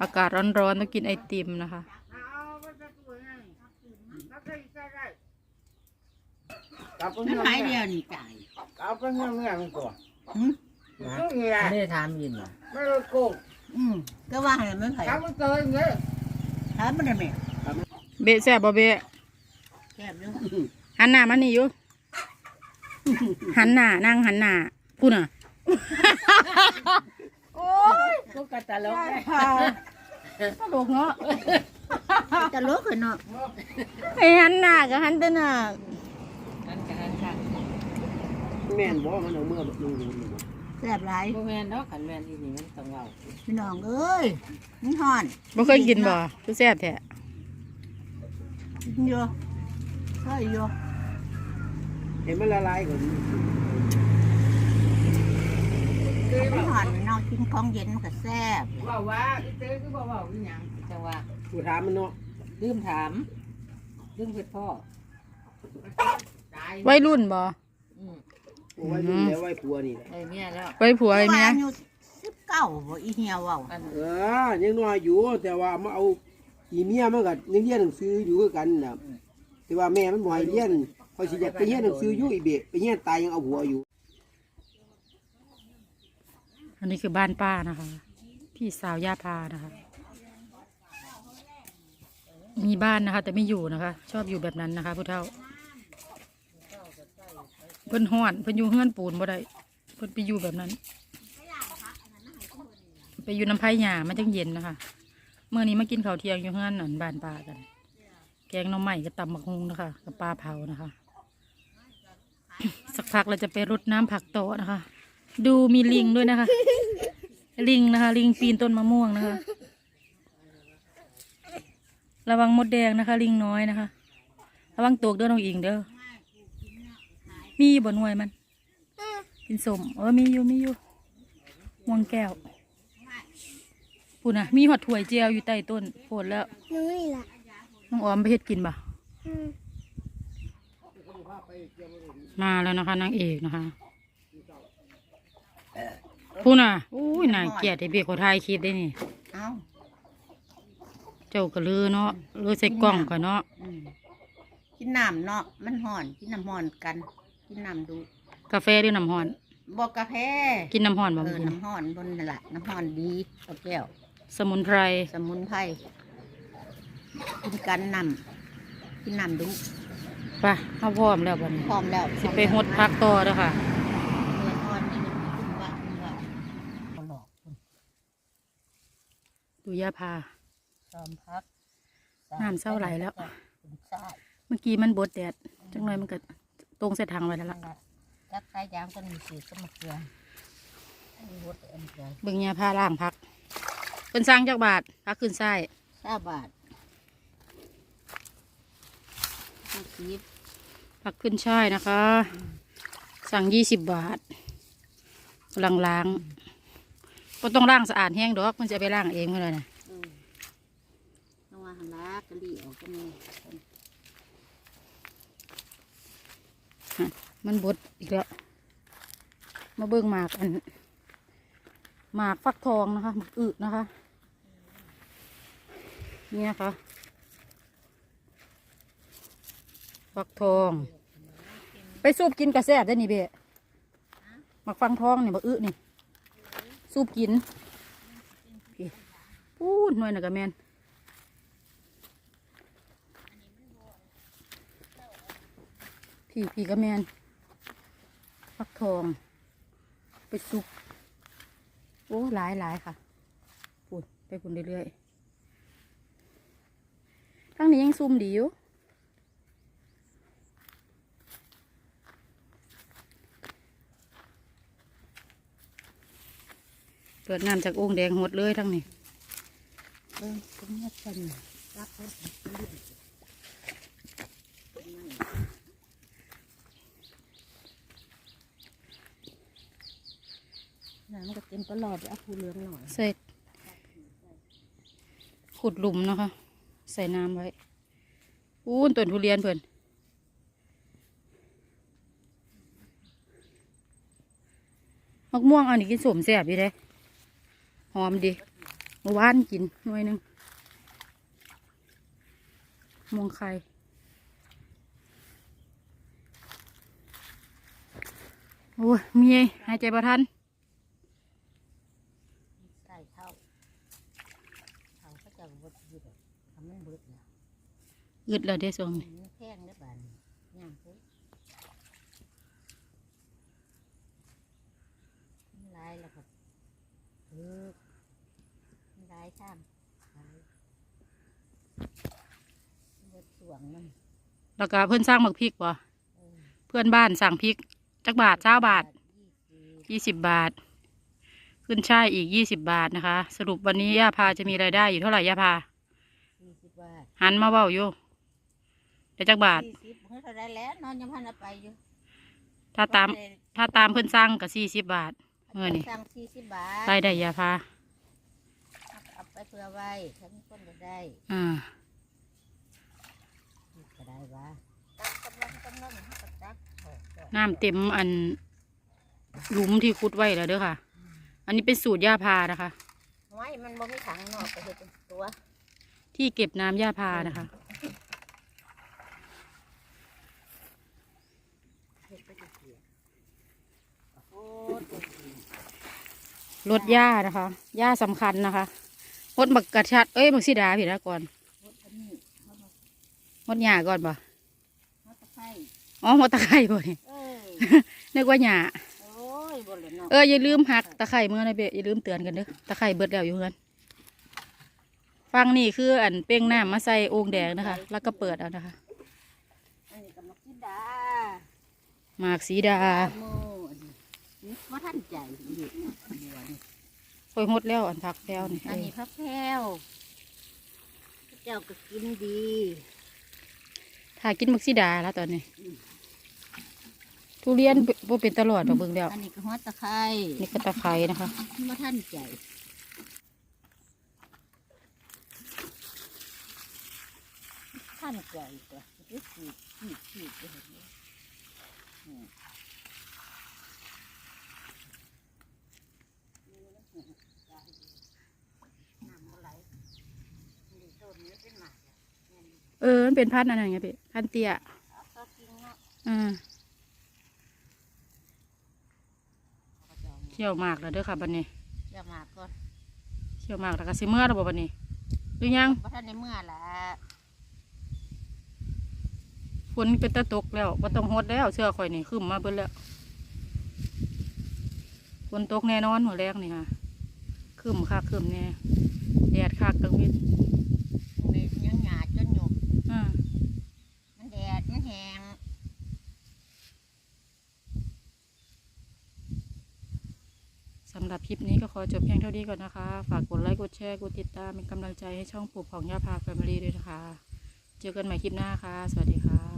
อากาศร้อนๆต้องกินไอติมนะคะกลับไปมันเงื่อนหายเงื่เดีอยวนนี่จ่ายกลับไปเงื่อนเงื่อนมันตัวหืมนะเงี้ยไม่ได้ทำยินหรอไม่รู้โกงอืมก็ว่าให้มันไผกลับมันเกินเงี้ยถามมันได้ไหมเบะแซ่บบ่เบะแซ่บอยู่หันหน้ามานี่อยู่หันหน้านั่งหันหน้าพูดน่ะก็กระตลกได้ ตลกเนาะจะลกเลยเนาะไอ้หันหน้าก็หันแต่หน้ากันกันค่ะแม่นบอกมันเอาเมื่อลงดูนี่แซ่บหลายพวกแมนเนาะขันแมนอีนี่มันต้องเอาพี่น้องเอ้ยมันฮ้อนบ่เคยกินบ่คือแซ่บแท้กินอยู่ใช่อยู่เห็นมันละลายก่อน มันฮ้อนเนาะกินของเย็นมันก็แซ่บว่าว่าอีเต้ก็บอกว่าอีหยังจังว่ากูถามมันเนาะลืมถามลืมเพื่อพ่อตายวัยรุ่นบ่อืมกูไว้ดูแล้วไว้ผัวนี่แหละไอ้เมียแล้ววัยผัวไอ้เมียว่าอาสิบเก้าบ่อีเหี่ยวเว้าอันเออยังน้อยอยู่แต่ว่ามาเอาอีเมียมันก็ยังเรียนหนังสืออยู่คือกันน่ะแต่ว่าแม่มันบ่ให้เรียนพอยสิอยากไปเรียนหนังสืออยู่อีเบะไปเรียนตายยังเอาหัวอยู่ อันนี้คือบ้านป้านะคะ พี่สาวย่าพานะคะ มีบ้านนะคะ แต่ไม่อยู่นะคะ ชอบอยู่แบบนั้นนะคะผู้เฒ่า เพิ่นห้อนเพิ่นอยู่เฮือนปูนบ่ได้เพิ่นไปอยู่แบบนั้น ไปอยู่น้ำไผ่หญ้ามันจังเย็นนะคะเมื่อนี้มากินข้าวเที่ยงอยู่เฮือนนั่นบ้านป้ากัน แกงน้องใหม่กับตำบักฮุงนะคะ กับปลาเผานะคะ สักพักเราจะไปรดน้ำผักโตนะคะ ดูมีลิงด้วยนะคะ ลิงนะคะ ลิงปีนต้นมะม่วงนะคะ ระวังมดแดงนะคะ ลิงน้อยนะคะ ระวังตกเด้อน้องอิงเด้อมีอยู่บนหน่วยมันกินสมเออมีอยู่มีอยู่ม่วงแก้วพูดนะมีหอดถั่วยเจียวอยู่ใต้ต้นโพดแล้วหนูนี่แหละน้องออมไปเฮ็ดกินบ่อืมมาแล้วนะคะนางเอกนะคะ พูดน่ะอุ้ยน่าเกลียดไอ้เบียเขาถ่ายคลิปได้นี่ เอ้าเจ้าก็ลือเนาะลือใส่กล้องกันเนาะอืมกินน้ำเนาะมันฮ้อนกินน้ำฮ้อนกัน กินน้ำดูกาแฟหรือน้ำห้อนบ่กาแฟกินน้ำห้อนบ่เอเมื่ออกี้น้ำฮ้อนบนนั่นล่ะน้ำฮ้อนดีเอาแก้ว สมุนไพร สมุนไพรกินกันน้ำกินน้ำดู ไปเข้าพร้อมแล้วบัดนี้พร้อมแล้วสิไปหดพักต่อเด้อค่ะ เปิดอ่อนนี่มันขึ้นว่าขึ้นว่าเขาหลอก ดูย่าพาซ้อมพักน้ำเศร้าไหลแล้วคุณทรายเมื่อกี้มันบดแดดจังหน่อยมันก็ตรงเส้นทางไว้แล้วนั่ล่ะนล่ะจักสายยางก็มีสีก็มาเกลืออันนี้รถเอ็นเกลือเบิ่งย่าพาล่างพักเป็นสร้างจากบาทพักขึ้นไส้สาบาทห้าสิบพักขึ้นช่ายนะคะ สั่งยี่สิบบาทกำลังล้าง ก็ต้องล้างสะอาดแห้งดอกมันจะไปล้างเองเมื่อไหร่นะเออต้องว่าหันละกะหรี่ออกก็มีมันบดอีกแล้ว มาเบิ่งหมากอันหมากฟักทองนะคะหมากอึนะคะ นี่นะคะฟักทอง ไปสูบกินกระแซบได้นี่เบะหมักฟังทองนี่บักอึนี่ สูบกินพูดหน่อยนะกะแมนพี่พี่กะแมนฟักทอง ไปซุปโอ้หลายหลายค่ะพูดไปพูดเรื่อยๆทั้งนี้ยังซุ่มดีอยู่ เปิดน้ำจากโอ่งแดงหดเลยทั้งนี้เออตรงนี้เป็นรักรถน้ำก็เต็มตลอดเอาผู้เหลืองหน่อยใส่ขุดหลุมนะคะ ใส่น้ำไว้อู้นต้นทุเรียนเพื่อนมะม่วงอันนี้กินสมแซ่บดีเด้ หอมดีเมื่อวานกินหน่วยหนึ่งมวงไข่โอ้ยมีหายใจประทันใส่เท่าเท่าก็จะบดอยู่ดอกทำมันเบิดแล้วอึดแล้วเด้ส่งนี่มันแพงเด้อบานย่างปุ๊บมันหลายแล้วครับ เออมันหลายข้ามหลายเบิดสวงมันแล้วก็เพื่อนสร้างหมักพริกบ่เออเพื่อนบ้านสั่งพริกจักบาทเจ้าบาท ยี่สิบยี่สิบบาท ขึ้นช่ายอีกยี่สิบบาทนะคะ สรุปวันนี้ย่าพาจะมีรายได้อยู่เท่าไหร่ย่าพา ยี่สิบบาทหันมาเบ้าอยู่ได้จักบาทยี่สิบเท่าไรแล้ว นอนยังพันเอาไปอยู่ถ้าตาม ถ้าตามเพื่อนสร้างก็สี่สิบบาท เมื่อนี่สั่งสี่สิบบาทรายได้ย่าพาเอาไปเพื่อไว้ถ้ามีคนก็ได้อ่าก็ได้วะตักกำลังกำลังให้ตักตักออกก่อนน้ำเต็มอันหลุมที่ขุดไว้แล้วเด้อค่ะ อันนี้เป็นสูตรย่าพานะคะไว้มันบ่มีถังเนอกก็เห็ดเป็นตัว ที่เก็บน้ำย่าพานะคะ เห็ดไปเสียโอ้ตัวสี รถย่านะคะย่าสำคัญนะคะรถบักกระชัดเอ้ยบักสีดาผิดแล้วก่อนรถอันนี้เขามารถหญ้าก่อนบ่เขาตะไคร้อ๋อหัวตะไคร่บ่นี่เอ้ยนึกว่าหญ้าโอ้ยบ่เลยเนาะเอออย่าลืมหักตะไคร่เมื่อนะเบะอย่าลืมเตือนกันเด้อตะไคร่เบิดแล้วอยู่เฮือนฟังนี่คืออันเป้งน้ำมาใส่โอ่งแดงนะคะ แล้วก็เปิดเอานะคะอันนี้ก็มักกินดาหมากสีดาโมอันนี้นี่ว่าท่านใจอยู่บัวนี่ ค่อยหดแล้วอันผักแพรวนี่อันนี้พักแพรวเจ้าก็กินดีถ้ากินหมักสีดาแล้วตอนนี้ทุเรียนบ่เป็นตลอดดอกเบิ่งแล้วอันนี้ก็หัวตะไคร้นี่ก็ตะไคร้นะคะว่าท่านใจท่านใจตัวขีดขีดขีดขีดไปเห็นไหมอืมน้ำบ่ไหลนี่ต้นนี้เป็นหมากอะแม่น เออ มันเป็นพันธุ์อะไรเงี้ยเบะพันธุ์เตี้ยเอาก็กินเนาะอ่าเอาก็จะเอามาเที่ยวหมากแล้วเด้อค่ะบัดนี้เดี๋ยวหมากก่อนเที่ยวหมากแล้วก็สิเมื่อแล้วบ่บัดนี้หรือยังว่าท่านในเมื่อละฝนเป็นตะตกแล้วบ่ต้องหดแล้วเสื้อข่อยนี่ขึ้นมาเบิดแล้วฝนตกแน่นอนหัวแรกนี่ค่ะขึ้นคักขึ้นแน่แดดคักกลางวินนี่ยังหยาดจนหยก อ่ามันแดดมันแห้งสำหรับคลิปนี้ก็ขอจบเพียงเท่านี้ก่อนนะคะ ฝากกดไลค์กดแชร์กดติดตามเป็นกำลังใจให้ช่องปลูกของยาพาแฟมิลี่ด้วยนะคะ เจอกันใหม่คลิปหน้าค่ะ สวัสดีค่ะ